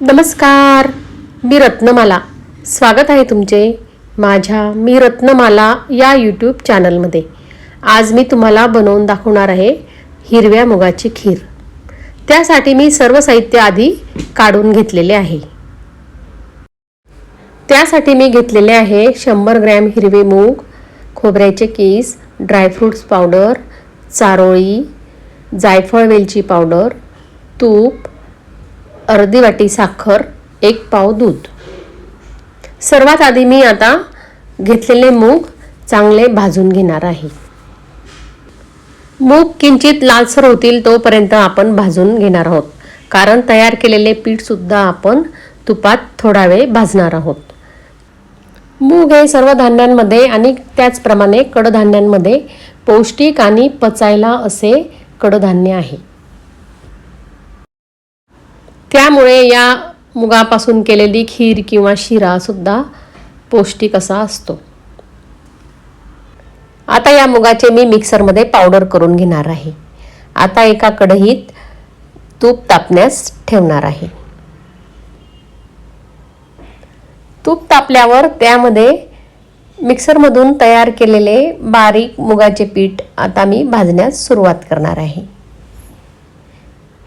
नमस्कार मी रत्नमाला. स्वागत आहे तुमचे माझ्या मी रत्नमाला या यूट्यूब चॅनलमध्ये आज मी तुम्हाला बनवून दाखवणार आहे हिरव्या मुगाची खीर. त्यासाठी मी सर्व साहित्य आधी काढून घेतलेले आहे. त्यासाठी मी घेतलेले आहे शंभर ग्रॅम हिरवे मूग खोबऱ्याचे किस ड्रायफ्रूट्स पावडर चारोळी जायफळ वेलची पावडर तूप अर्धी वाटी साखर एक पाव दूध. सर्वात आधी मी आता घेतलेले मूग चांगले भाजून घेणार आहे. मूग किंचित लालसर होतील तोपर्यंत आपण भाजून घेणार आहोत. कारण तयार केलेले पीठसुद्धा आपण तुपात थोडा वेळ भाजणार आहोत. मूग हे सर्व धान्यांमध्ये आणि त्याचप्रमाणे कडधान्यांमध्ये पौष्टिक आणि पचायला असे कडधान्य आहे. त्यामुळे या मुगापासून केलेली खीर किंवा शिरासुद्धा पौष्टिक असा असतो. आता या मुगाचे मी मिक्सरमध्ये पावडर करून घेणार आहे. आता एका कढईत तूप तापण्यास ठेवणार आहे. तूप तापल्यावर त्यामध्ये मिक्सरमधून तयार केलेले बारीक मुगाचे पीठ आता मी भाजण्यास सुरुवात करणार आहे.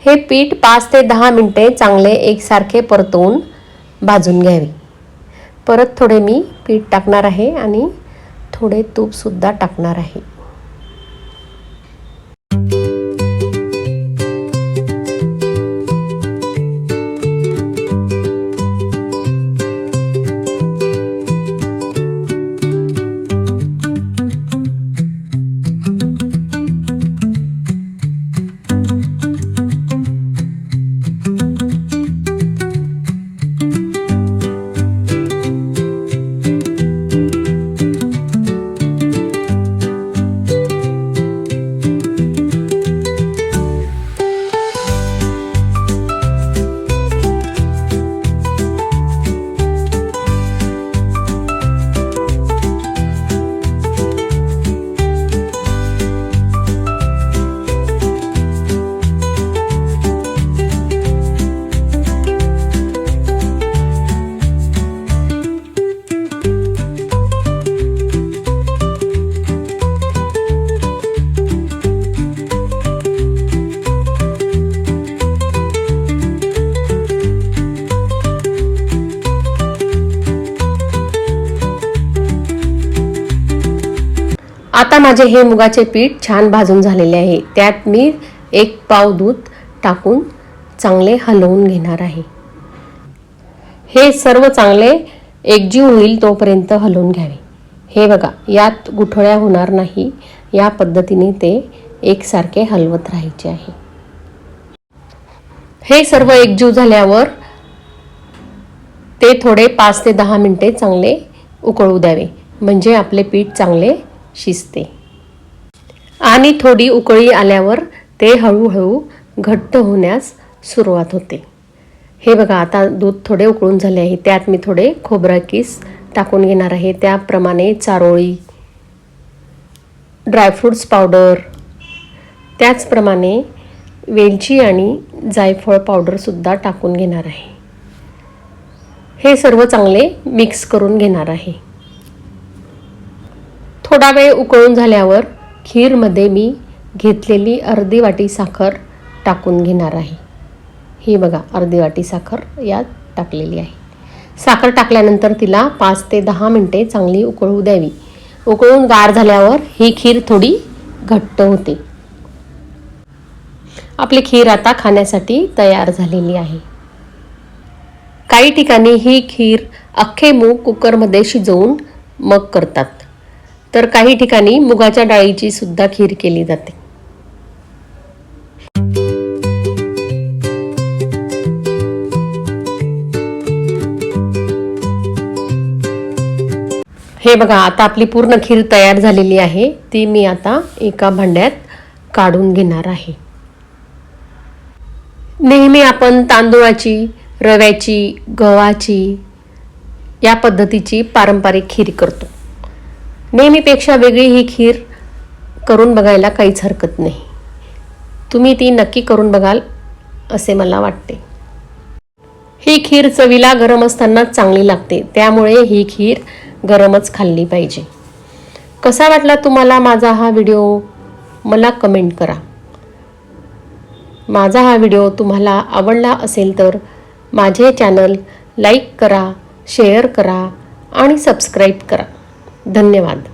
हे पीठ पाच ते दहा मिनटे चांगले एकसारखे परतवून भाजून घ्यावे. परत थोडे मी पीठ टाकणार आहे आणि थोडे तूपसुद्धा टाकणार आहे. आता माझे हे मुगाचे पीठ छान भाजून झालेले आहे. त्यात मी एक पाव दूध टाकून चांगले हलवून घेणार आहे. हे सर्व चांगले एकजीव होईल तोपर्यंत हलवून घ्यावे. हे बघा यात गुठळ्या होणार नाही. या पद्धतीने ते एकसारखे हलवत राहायचे आहे. हे सर्व एकजीव झाल्यावर ते थोडे पाच ते दहा मिनटे चांगले उकळू द्यावे. म्हणजे आपले पीठ चांगले शिजते. आणि थोडी उकळी आल्यावर ते हळूहळू घट्ट होण्यास सुरुवात होते. हे बघा आता दूध थोडे उकळून झाले आहे. त्यात मी थोडे खोबरा किस टाकून घेणार आहे. त्याप्रमाणे चारोळी ड्रायफ्रूट्स पावडर त्याचप्रमाणे वेलची आणि जायफळ पावडरसुद्धा टाकून घेणार आहे. हे सर्व चांगले मिक्स करून घेणार आहे. थोडा वेळ उकळून झाल्यावर खीरमध्ये मी घेतलेली अर्धी वाटी साखर टाकून घेणार आहे. ही बघा अर्धी वाटी साखर यात टाकलेली आहे. साखर टाकल्यानंतर तिला पाच ते दहा मिनटे चांगली उकळू द्यावी. उकळून गार झाल्यावर ही खीर थोडी घट्ट होते. आपली खीर आता खाण्यासाठी तयार झालेली आहे. काही ठिकाणी ही खीर अख्खे मूग कुकरमध्ये शिजवून मग करतात. तर काही ठिकाणी मुगाच्या डाळीची सुद्धा खीर केली जाते. हे बघा आता आपली पूर्ण खीर तयार झालेली आहे. ती मी आता एका भांड्यात काढून घेणार आहे. नेहमी आपण तांदूळाची रव्याची गव्हाची या पद्धतीची पारंपरिक खीर करतो. नेहमीपेक्षा वेगळी ही खीर करून बघायला काहीच हरकत नाही. तुम्ही ती नक्की करून बघाल असे मला वाटते. ही खीर चवीला गरम असतानाच चांगली लागते त्यामुळे ही खीर गरमच खाल्ली पाहिजे. कसा वाटला तुम्हाला माझा हा व्हिडिओ? मला कमेंट करा. माझा हा व्हिडिओ तुम्हाला आवडला असेल तर माझे चॅनल लाईक करा शेअर करा आणि सबस्क्राईब करा. धन्यवाद.